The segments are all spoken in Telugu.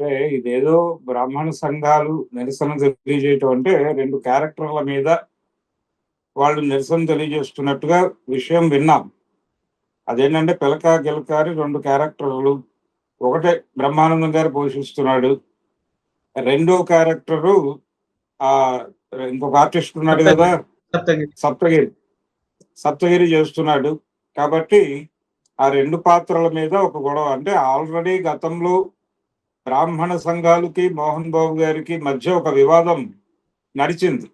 అంటే ఇదేదో బ్రాహ్మణ సంఘాలు నిరసన తెలియజేయటం అంటే రెండు క్యారెక్టర్ల మీద వాళ్ళు నిరసన తెలియజేస్తున్నట్టుగా విషయం విన్నాం. అదేంటంటే పిలక గిలకారి రెండు క్యారెక్టర్లు. ఒకటే బ్రహ్మానందం గారు పోషిస్తున్నాడు. రెండో క్యారెక్టరు ఆ ఇంకొక ఆర్టిస్ట్ ఉన్నాడు కదా? సప్తగిరి. సప్తగిరి. సప్తగిరి చేస్తున్నాడు. కాబట్టి ఆ రెండు పాత్రల మీద ఒక గొడవ. అంటే ఆల్రెడీ గతంలో బ్రాహ్మణ సంఘాలకి మోహన్ బాబు గారికి మధ్య ఒక వివాదం నడిచింది.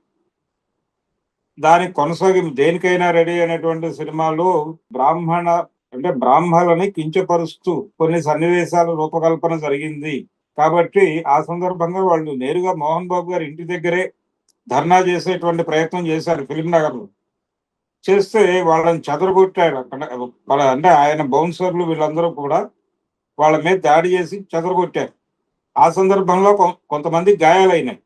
దాని కొనసాగింపు దేనికైనా రెడీ అనేటువంటి సినిమాలో బ్రాహ్మణ అంటే బ్రాహ్మణులని కించపరుస్తూ కొన్ని సన్నివేశాల రూపకల్పన జరిగింది. కాబట్టి ఆ సందర్భంగా వాళ్ళు నేరుగా మోహన్ బాబు గారి ఇంటి దగ్గరే ధర్నా చేసేటువంటి ప్రయత్నం చేశారు ఫిలిం నగర్లో. చేస్తే వాళ్ళని చెదరగొట్టారు. అక్కడ వాళ్ళ అంటే ఆయన బౌన్సర్లు వీళ్ళందరూ కూడా వాళ్ళ మీద దాడి చేసి చెదరగొట్టారు. ఆ సందర్భంలో కొ- కొంతమంది గాయాలైనాయి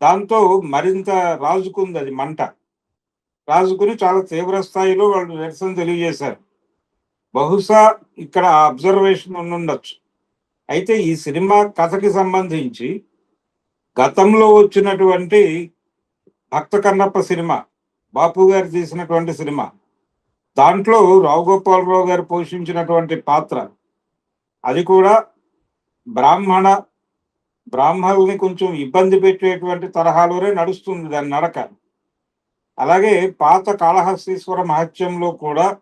దాంతో మరింత రాజుకుంది అది మంట. రాజుకుని చాలా తీవ్ర స్థాయిలో వాళ్ళు నిరసన తెలియజేశారు. బహుశా ఇక్కడ అబ్జర్వేషన్ ఉండొచ్చు అయితే ఈ సినిమా కథకి సంబంధించి గతంలో వచ్చినటువంటి భక్త కన్నప్ప సినిమా బాపు గారు తీసినటువంటి సినిమా దాంట్లో రావు గోపాలరావు గారు పోషించినటువంటి పాత్ర అది కూడా బ్రాహ్మణ బ్రాహ్మణుల్ని కొంచెం ఇబ్బంది పెట్టేటువంటి తరహాలోనే నడుస్తుంది దాని నడక. అలాగే పాత కాళహస్తీశ్వర మహత్యంలో కూడా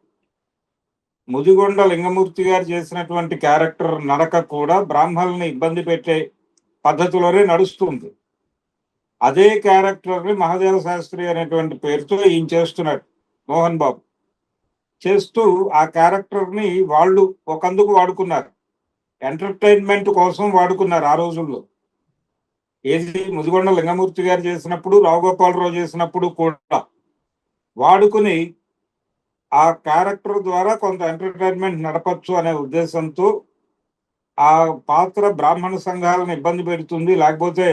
ముదిగొండ లింగమూర్తి గారు చేసినటువంటి క్యారెక్టర్ నడక కూడా బ్రాహ్మణుల్ని ఇబ్బంది పెట్టే పద్ధతిలోనే నడుస్తుంది. అదే క్యారెక్టర్ని మహాదేవ శాస్త్రి అనేటువంటి పేరుతో ఈయన చేస్తున్నాడు మోహన్ బాబు. చేస్తూ ఆ క్యారెక్టర్ని వాళ్ళు ఒకందుకు వాడుకున్నారు. ఎంటర్టైన్మెంట్ కోసం వాడుకున్నారు ఆ రోజుల్లో. ఏది ముదిగొండ లింగమూర్తి గారు చేసినప్పుడు రావుగోపాలరావు చేసినప్పుడు కూడా వాడుకుని ఆ క్యారెక్టర్ ద్వారా కొంత ఎంటర్టైన్మెంట్ నడపచ్చు అనే ఉద్దేశంతో ఆ పాత్ర బ్రాహ్మణ సంఘాలను ఇబ్బంది పెడుతుంది లేకపోతే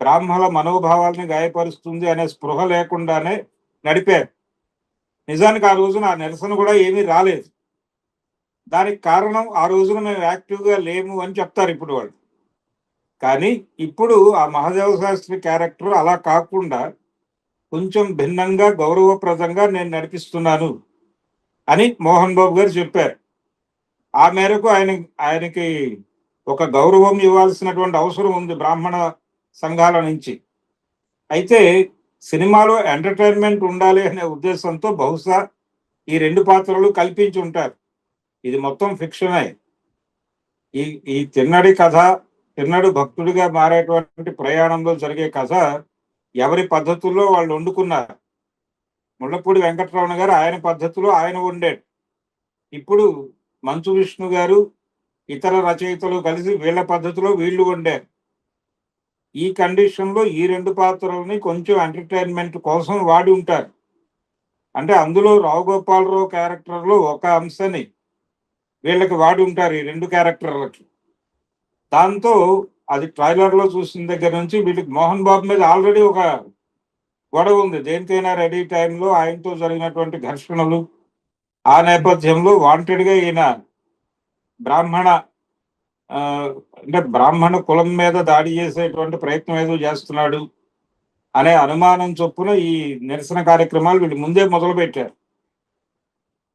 బ్రాహ్మణ మనోభావాల్ని గాయపరుస్తుంది అనే స్పృహ లేకుండానే నడిపారు. నిజానికి ఆ రోజున ఆ నిరసన కూడా ఏమీ రాలేదు. దానికి కారణం ఆ రోజున మేము యాక్టివ్గా లేము అని చెప్తారు ఇప్పుడు వాళ్ళు. కానీ ఇప్పుడు ఆ మహాదేవ శాస్త్రి క్యారెక్టర్ అలా కాకుండా కొంచెం భిన్నంగా గౌరవప్రదంగా నేను నడిపిస్తున్నాను అని మోహన్ బాబు గారు చెప్పారు. ఆ మేరకు ఆయన ఆయనకి ఒక గౌరవం ఇవ్వాల్సినటువంటి అవసరం ఉంది బ్రాహ్మణ సంఘాల నుంచి. అయితే సినిమాలో ఎంటర్టైన్మెంట్ ఉండాలి అనే ఉద్దేశంతో బహుశా ఈ రెండు పాత్రలు కల్పించి ఉంటారు. ఇది మొత్తం ఫిక్షనే ఈ ఈ తిన్నడి కథ తిన్నడు భక్తుడిగా మారేటువంటి ప్రయాణంలో జరిగే కథ ఎవరి పద్ధతుల్లో వాళ్ళు వండుకున్నారు? ముళ్ళపూడి వెంకటరమణ గారు ఆయన పద్ధతిలో ఆయన వండాడు. ఇప్పుడు మంచు విష్ణు గారు ఇతర రచయితలు కలిసి వీళ్ళ పద్ధతిలో వీళ్ళు వండారు. ఈ కండిషన్లో ఈ రెండు పాత్రలని కొంచెం ఎంటర్టైన్మెంట్ కోసం వాడి ఉంటారు. అంటే అందులో రావు గోపాలరావు క్యారెక్టర్లో ఒక అంశని వీళ్ళకి వాడి ఉంటారు ఈ రెండు క్యారెక్టర్లకి. దాంతో అది ట్రైలర్లో చూసిన దగ్గర నుంచి వీళ్ళకి మోహన్ బాబు మీద ఆల్రెడీ ఒక గొడవ ఉంది. దేనికైనా రెడీ టైంలో ఆయనతో జరిగినటువంటి ఘర్షణలు ఆ నేపథ్యంలో వాంటెడ్గా ఈయన బ్రాహ్మణ అంటే బ్రాహ్మణ కులం మీద దాడి చేసేటువంటి ప్రయత్నం ఏదో చేస్తున్నాడు అనే అనుమానం చొప్పున ఈ నిరసన కార్యక్రమాలు వీళ్ళు ముందే మొదలు పెట్టారు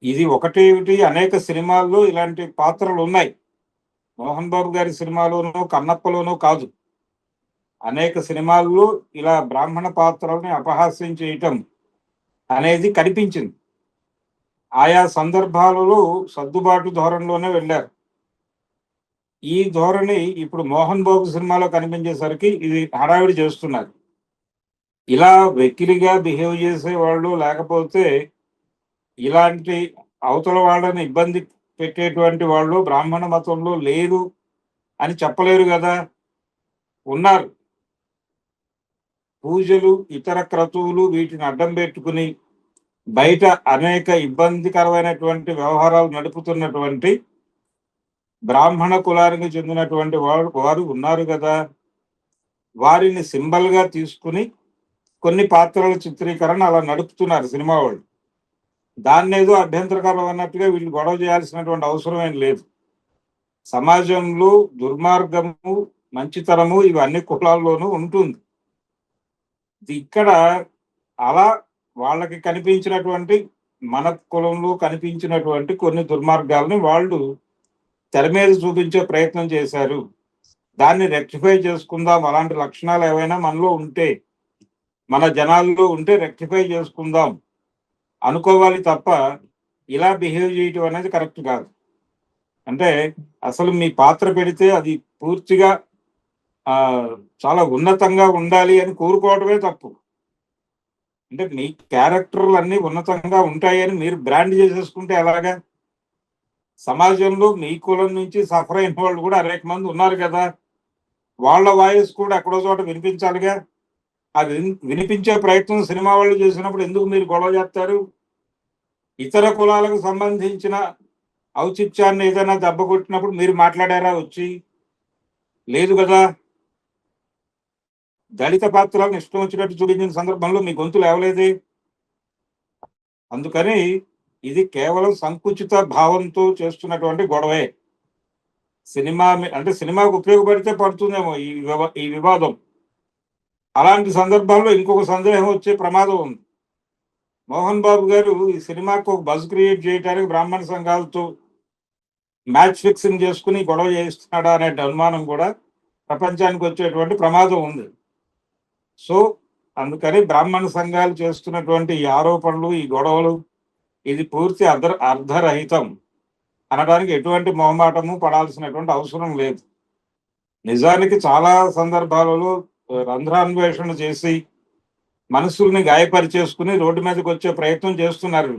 ఇది ఒకటి అనేక సినిమాల్లో ఇలాంటి పాత్రలు ఉన్నాయి. మోహన్ బాబు గారి సినిమాలోనూ కన్నప్పలోనూ కాదు. అనేక సినిమాల్లో ఇలా బ్రాహ్మణ పాత్రల్ని అపహాస్యం చేయటం అనేది కనిపించింది. ఆయా సందర్భాలలో సర్దుబాటు ధోరణిలోనే వెళ్ళారు. ఈ ధోరణి ఇప్పుడు మోహన్ బాబు సినిమాలో కనిపించేసరికి ఇది హడావిడి చేస్తున్నారు. ఇలా వెకిలిగా బిహేవ్ చేసే వాళ్ళు లేకపోతే ఇలాంటి అవతల వాళ్ళని ఇబ్బంది పెట్టేటువంటి వాళ్ళు బ్రాహ్మణ మతంలో లేరు అని చెప్పలేరు కదా. ఉన్నారు. పూజలు ఇతర క్రతువులు వీటిని అడ్డం పెట్టుకుని బయట అనేక ఇబ్బందికరమైనటువంటి వ్యవహారాలు నడుపుతున్నటువంటి బ్రాహ్మణ కులానికి చెందినటువంటి వారు వారు ఉన్నారు కదా. వారిని సింబల్గా తీసుకుని కొన్ని పాత్రల చిత్రీకరణ అలా నడుపుతున్నారు సినిమా వాళ్ళు. దాన్ని ఏదో అభ్యంతరకరం అన్నట్టుగా వీళ్ళు గొడవ చేయాల్సినటువంటి అవసరం ఏం లేదు. సమాజంలో దుర్మార్గము మంచితనము ఇవన్నీ కులాల్లోనూ ఉంటుంది. ఇక్కడ అలా వాళ్ళకి కనిపించినటువంటి మన కులంలో కనిపించినటువంటి కొన్ని దుర్మార్గాలని వాళ్ళు తెర మీద చూపించే ప్రయత్నం చేశారు. దాన్ని రెక్టిఫై చేసుకుందాం అలాంటి లక్షణాలు ఏవైనా మనలో ఉంటే మన జనాల్లో ఉంటే రెక్టిఫై చేసుకుందాం. అనుకోవాలి తప్ప ఇలా బిహేవ్ చేయటం అనేది కరెక్ట్ కాదు. అంటే అసలు మీ పాత్ర పెడితే అది పూర్తిగా చాలా ఉన్నతంగా ఉండాలి అని కోరుకోవడమే తప్పు. అంటే మీ క్యారెక్టర్లు అన్నీ ఉన్నతంగా ఉంటాయని మీరు బ్రాండ్ చేసేసుకుంటే ఎలాగా? సమాజంలో మీ కులం నుంచి సఫర్ అయిన వాళ్ళు కూడా అనేక మంది ఉన్నారు కదా. వాళ్ళ వాయిస్ కూడా ఎక్కడో చోట వినిపించాలిగా. అది వినిపించే ప్రయత్నం సినిమా వాళ్ళు చేసినప్పుడు ఎందుకు మీరు గొడవ చేస్తారు? ఇతర కులాలకు సంబంధించిన ఔచిత్యాన్ని ఏదైనా దెబ్బ కొట్టినప్పుడు మీరు మాట్లాడారా వచ్చి? లేదు కదా. దళిత పాత్రలను ఇష్టం వచ్చినట్టు చూపించిన సందర్భంలో మీ గొంతు లేవలేదే? అందుకని ఇది కేవలం సంకుచిత భావంతో చేస్తున్నటువంటి గొడవే. సినిమా మీ- అంటే సినిమాకు ఉపయోగపడితే పడుతుందేమో ఈ వివా- ఈ వివాదం. అలాంటి సందర్భాల్లో ఇంకొక సందేహం వచ్చే ప్రమాదం ఉంది. మోహన్ బాబు గారు ఈ సినిమాకు ఒక బజ్ క్రియేట్ చేయడానికి బ్రాహ్మణ సంఘాలతో మ్యాచ్ ఫిక్సింగ్ చేసుకుని గొడవ చేస్తున్నాడా అనే అనుమానం కూడా ప్రపంచానికి వచ్చేటువంటి ప్రమాదం ఉంది. సో అందుకని బ్రాహ్మణ సంఘాలు చేస్తున్నటువంటి ఈ ఆరోపణలు ఈ గొడవలు ఇది పూర్తి అర్ధ అర్ధరహితం అనడానికి ఎటువంటి మొహమాటము పడాల్సినటువంటి అవసరం లేదు. నిజానికి చాలా సందర్భాలలో రంధ్రాన్వేషణ చేసి మనసుల్ని గాయపరిచేసుకుని రోడ్డు మీదకి వచ్చే ప్రయత్నం చేస్తున్నారు